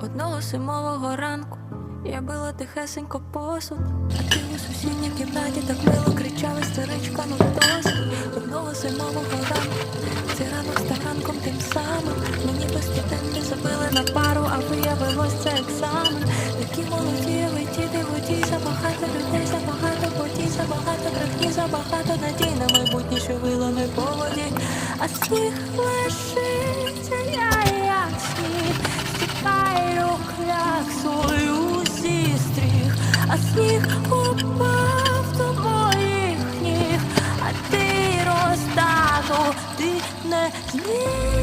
Одного зимового ранку. Я била тихесенько посуд, а ти у сусідній кімнаті так мило кричав істеричка, ну досить Одного зимового ранку. Цей ранок став ранком тим самим. Мені студенти забили на пару, а виявилось це екзамен. Такі молоді, ви діти, водій, забагато людей, забагато подій, забагато брехні, забагато надій на майбутнє, що вилами по воді, а лишиться, я сніг упав до моїх ніг, а ти розтанув, ти не зміг.